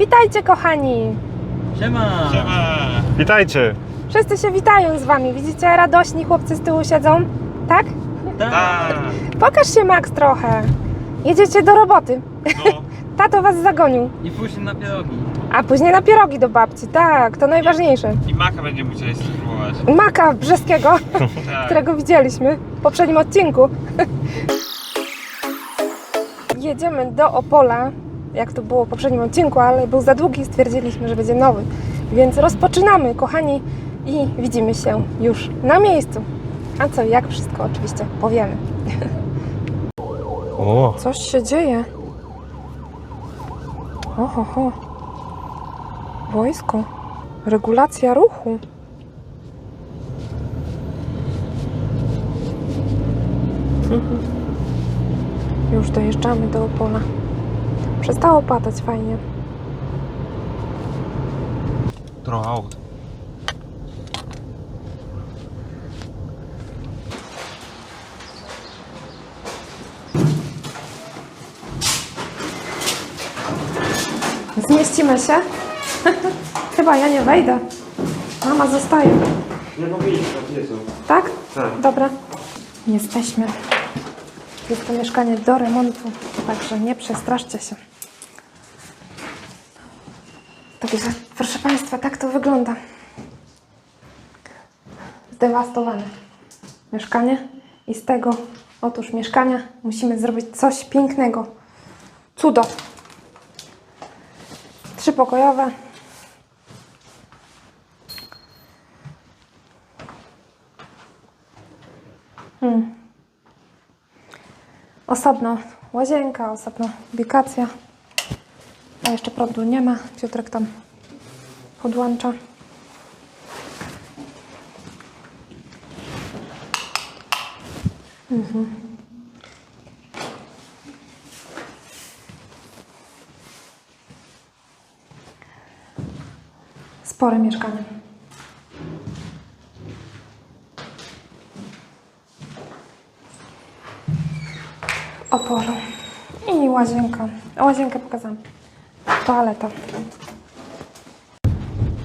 Witajcie kochani! Siema! Witajcie! Wszyscy się witają z wami. Widzicie, radośni chłopcy z tyłu siedzą? Tak? Tak! Pokaż się Max trochę. Jedziecie do roboty. No, Tato was zagonił. I później na pierogi. A później na pierogi do babci. Tak, to najważniejsze. I maka będzie musieli spróbować. Maka brzeskiego, Tak. którego widzieliśmy w poprzednim odcinku. Jedziemy do Opola, jak to było w poprzednim odcinku, ale był za długi, stwierdziliśmy, że będzie nowy. Więc rozpoczynamy, kochani, i widzimy się już na miejscu. A co, jak wszystko oczywiście powiemy. O, Coś się dzieje. Oho, ho. Wojsko. Regulacja ruchu. Mhm. Już dojeżdżamy do Opola. Przestało padać fajnie. draw out. Zmieścimy się? Chyba ja nie wejdę. Mama zostaje. Nie powiedzieć, Jezu. Tak? Tak. Dobra. Jesteśmy. Jest to mieszkanie do remontu, także nie przestraszcie się. Proszę Państwa, tak to wygląda. Zdewastowane mieszkanie i z tego, otóż mieszkania, musimy zrobić coś pięknego. Cudo. Trzypokojowe. Osobno łazienka, osobno ubikacja. Jeszcze prądu nie ma. Piotrek tam podłącza. Mhm. Spore mieszkanie. oporu i łazienka. Łazienkę pokazałam. Toaleta.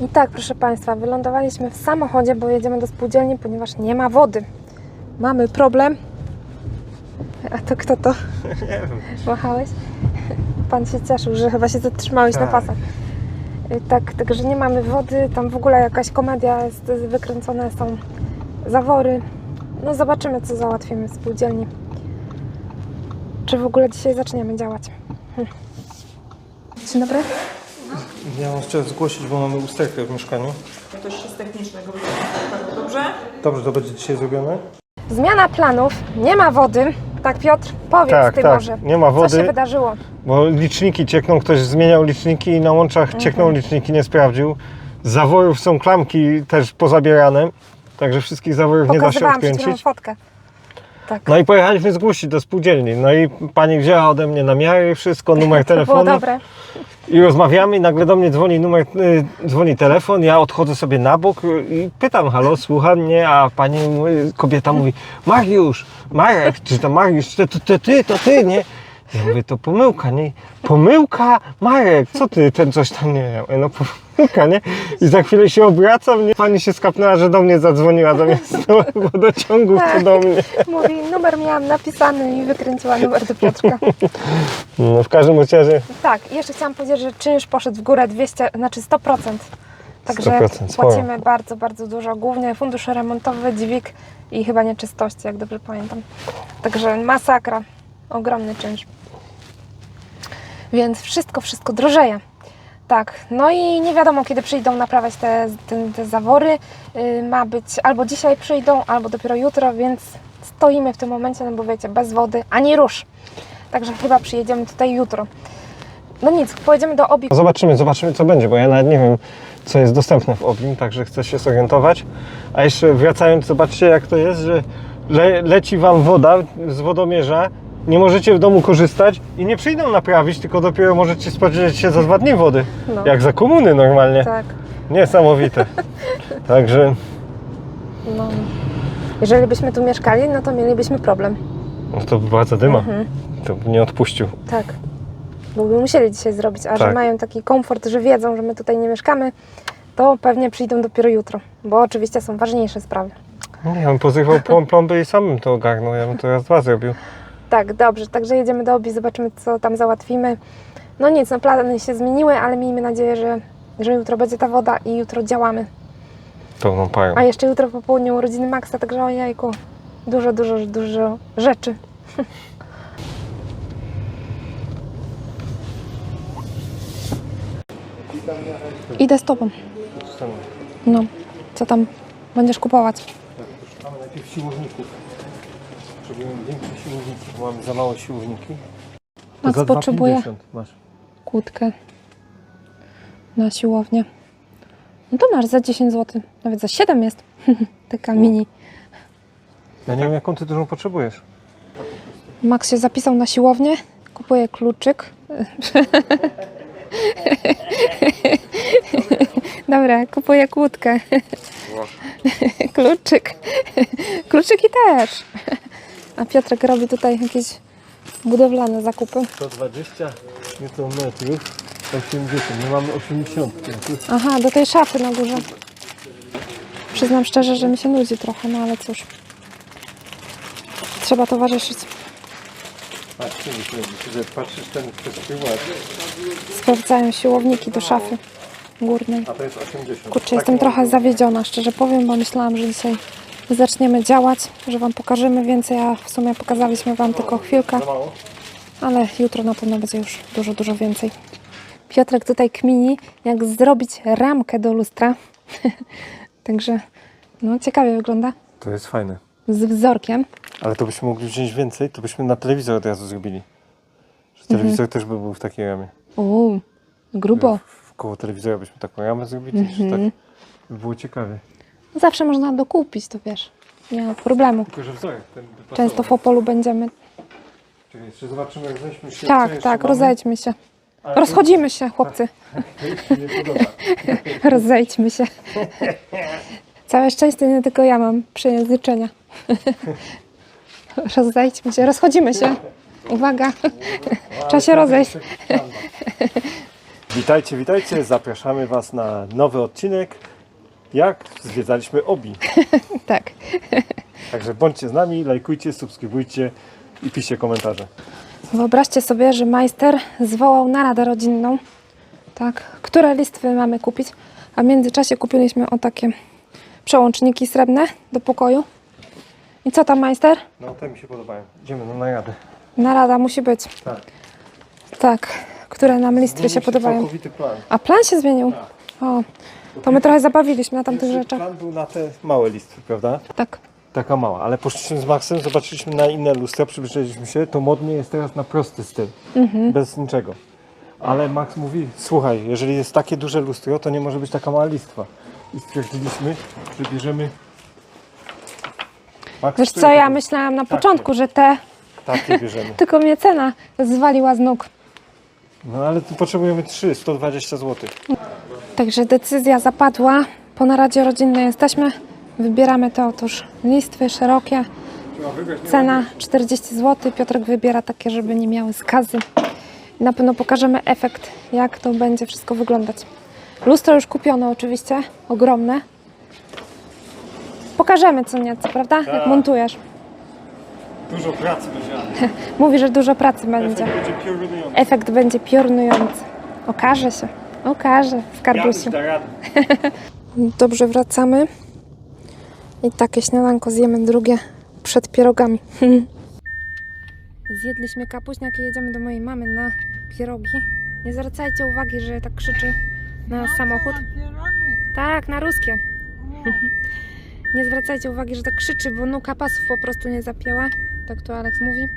I tak, proszę Państwa, wylądowaliśmy w samochodzie, bo jedziemy do spółdzielni, ponieważ nie ma wody. Mamy problem. A to kto to? Nie wiem. Machałeś? Pan się cieszył, że chyba się zatrzymałeś na Tak. pasach. Y, Tak, także nie mamy wody, tam w ogóle jakaś komedia jest wykręcone, są zawory. No zobaczymy, co załatwimy w spółdzielni. Czy w ogóle dzisiaj zaczniemy działać. Dzień dobry. Ja mam chciałem zgłosić, bo mamy usterkę w mieszkaniu. Ktoś z technicznego to dobrze? Dobrze, to będzie dzisiaj zrobione? Zmiana planów, nie ma wody. Tak, Piotr, powiedz Tak, ty tak, może. nie ma Co się wydarzyło? bo liczniki ciekną, ktoś zmieniał liczniki i na łączach Mhm. ciekną liczniki, nie sprawdził. Z zaworów są klamki też pozabierane, także wszystkich zaworów nie da się Pokazywałam przed chwilą odkręcić. fotkę. Tak. No i pojechaliśmy zgłosić do spółdzielni. No i pani wzięła ode mnie namiary, wszystko, numer To było telefonu. dobre. I rozmawiamy i nagle do mnie dzwoni numer, y, dzwoni telefon, ja odchodzę sobie na bok i pytam, halo, słucham mnie, a pani, kobieta mówi, Mariusz, Marek, czy to Mariusz, czy to, to ty, to ty, nie? Ja mówię, to pomyłka, nie? Pomyłka? Marek, co ty, ten coś tam, nie wiem, no pomyłka, nie? I za chwilę się obracam, nie? Pani się skapnęła, że do mnie zadzwoniła, zamiast do wodociągów, to do mnie. Mówi, numer miałam napisany i wykręciła numer do Piotrka. No w każdym razie, Tak, jeszcze chciałam powiedzieć, że czynsz poszedł w górę 200, znaczy 100%. Także 100%, sporo. płacimy bardzo, bardzo dużo. Głównie fundusz remontowy, dźwig i chyba nieczystości, jak dobrze pamiętam. Także masakra. Ogromny czynsz. Więc wszystko, wszystko drożeje. Tak, no i nie wiadomo kiedy przyjdą naprawiać te, te, te zawory. Yy, ma być albo dzisiaj przyjdą, albo dopiero jutro, więc stoimy w tym momencie, no bo wiecie, bez wody ani rusz. Także chyba przyjedziemy tutaj jutro. No nic, pojedziemy do obi. Zobaczymy, zobaczymy co będzie, bo ja nawet nie wiem, co jest dostępne w Oblim, także chcę się zorientować. A jeszcze wracając, zobaczcie jak to jest, że le, leci Wam woda z wodomierza, nie możecie w domu korzystać i nie przyjdą naprawić, tylko dopiero możecie spodziewać się za dwa dni wody. No. Jak za komuny normalnie. Tak, Niesamowite. Także no. Jeżeli byśmy tu mieszkali, no to mielibyśmy problem. no to była zadyma. To by nie odpuścił. Tak. bo by musieli dzisiaj zrobić, a że Tak. mają taki komfort, że wiedzą, że my tutaj nie mieszkamy, to pewnie przyjdą dopiero jutro, bo oczywiście są ważniejsze sprawy. Nie, ja bym pozrywał plom- plomby i sam bym to ogarnął. Ja bym to raz dwa zrobił. Tak, dobrze, także jedziemy do obi, zobaczymy co tam załatwimy. No nic, no plany się zmieniły, ale miejmy nadzieję, że, że jutro będzie ta woda i jutro działamy. Pełną parą. A jeszcze jutro po południu urodziny Maxa, także ojejku, dużo, dużo, dużo rzeczy. Idę z tobą. No, co tam będziesz kupować? Mamy najpierw siłowników. Potrzebujemy większe siłowniki, bo mamy za małe siłowniki. Max za potrzebuje 2,50 Masz. kłódkę na siłownię. No to masz za 10 zł, nawet za 7 jest. Taka mini. Ja nie wiem jaką ty dużą potrzebujesz. Max się zapisał na siłownię, kupuje kluczyk. Dobra, kupuję kłódkę. Kluczyk. Kluczyki też. A Piotrek robi tutaj jakieś budowlane zakupy. 120 metrów, 80. My mamy 80 metrów. Aha, do tej szafy na górze. Przyznam szczerze, że mi się nudzi trochę, no ale cóż. Trzeba towarzyszyć. Patrzcie, że patrzysz ten przez Sprawdzają siłowniki do szafy górnej. a to jest 80. Kurczę, jestem trochę zawiedziona, szczerze powiem, bo myślałam, że dzisiaj zaczniemy działać, że Wam pokażemy więcej, a w sumie pokazaliśmy Wam tylko chwilkę, ale jutro na pewno będzie już dużo, dużo więcej. Piotrek tutaj kmini, jak zrobić ramkę do lustra. Także, no ciekawie wygląda. To jest fajne. Z wzorkiem. Ale to byśmy mogli wziąć więcej, to byśmy na telewizor od razu zrobili. Że telewizor też by był w takiej ramie. Uuu, grubo. W koło telewizora byśmy taką ramę zrobili, że tak by było ciekawie. Zawsze można dokupić, to wiesz. Nie ma problemu. Tylko, że wzorek ten by pasował. Często w Opolu będziemy. Czekaj, jeszcze zobaczymy, jak weźmy się. co Tak, jeszcze tak, mamy. rozejdźmy się. Ale to- Rozchodzimy się, chłopcy. To już mi nie podoba. Rozejdźmy się. Całe szczęście nie tylko ja mam przejęzyczenia. Rozejdźmy się, rozchodzimy się. Uwaga, trzeba się rozejść. Witajcie, witajcie. Zapraszamy Was na nowy odcinek. Jak zwiedzaliśmy Obi. Tak. Także bądźcie z nami, lajkujcie, subskrybujcie i piszcie komentarze. Wyobraźcie sobie, że majster zwołał naradę rodzinną. Tak, które listwy mamy kupić? A w międzyczasie kupiliśmy o takie przełączniki srebrne do pokoju. I co tam, majster? No, te mi się podobają. Idziemy na naradę. Narada musi być. Tak. Tak, które nam listry się Zmienił podobają. Całkowity plan. A plan się zmienił? O, to my trochę zabawiliśmy na tamtych Pierwszy rzeczach. Plan był na te małe listy, prawda? Tak. Taka mała, ale poszliśmy z Maxem, zobaczyliśmy na inne lustra, przybliżyliśmy się, to modnie jest teraz na prosty styl, bez niczego. Ale Max mówi, słuchaj, jeżeli jest takie duże lustro, to nie może być taka mała listwa. I stwierdziliśmy, że bierzemy... Max, Wiesz co, ja myślałam na początku, że te, Takie bierzemy. tylko mnie cena zwaliła z nóg. No ale tu potrzebujemy 3, 120 zł. Także decyzja zapadła. Po naradzie rodzinnej jesteśmy. Wybieramy te otóż listwy szerokie. Cena 40 zł. Piotrek wybiera takie, żeby nie miały skazy. Na pewno pokażemy efekt, jak to będzie wszystko wyglądać. Lustro już kupione oczywiście, ogromne. Pokażemy co nieco, prawda? Jak Tak. montujesz. Dużo pracy będzie, Mówi, że dużo pracy będzie. będzie piorunujący. Efekt będzie piorunujący. Okaże się. Okaże, da radę. Dobrze, wracamy. I takie śniadanko zjemy drugie przed pierogami. Zjedliśmy kapuśniak i jedziemy do mojej mamy na pierogi. Nie zwracajcie uwagi, że tak krzyczy na samochód. Tak, na ruskie. Nie zwracajcie uwagi, że tak krzyczy, bo nuka pasów po prostu nie zapięła. Tak tu Alex mówi.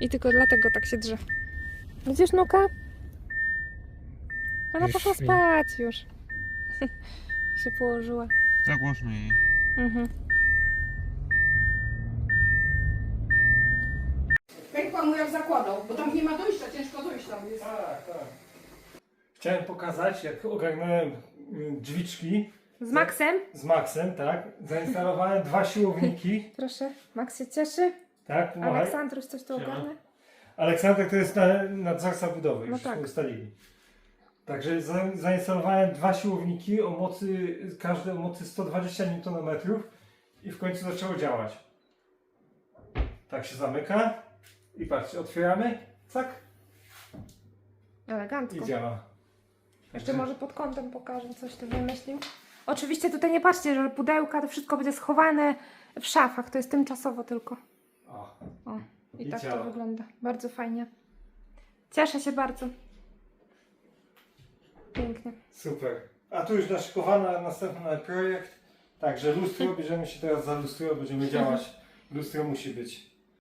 I tylko dlatego tak się drze. Widzisz nuka? Ona Już poszła śpi. spać już. się położyła. Zagłośmy jej. Mhm. Pękła mu jak zakładał, bo tam nie ma dojścia, ciężko dojść tam jest. Chciałem pokazać, jak ogarnąłem y, drzwiczki Z Maxem? z Maxem, tak? Zainstalowałem dwa siłowniki, Proszę, Max się cieszy. tak? Pomachaj. Aleksandruś coś tu ogarnia? Aleksander to jest na, nadzorca budowy, No już tak. ustalili. Także za, zainstalowałem dwa siłowniki o mocy, każde o mocy 120 Nm i w końcu zaczęło działać. Tak się zamyka i patrzcie, otwieramy, tak Elegancko. i działa. Jeszcze może pod kątem pokażę, coś tu wymyślił. Oczywiście tutaj nie patrzcie, że pudełka, to wszystko będzie schowane w szafach, to jest tymczasowo tylko. O, O, i, I tak działa. to wygląda. Bardzo fajnie. Cieszę się bardzo. Pięknie. super. A tu już naszykowany następny projekt. Także lustro, bierzemy się teraz za lustro, będziemy działać. Lustro musi być.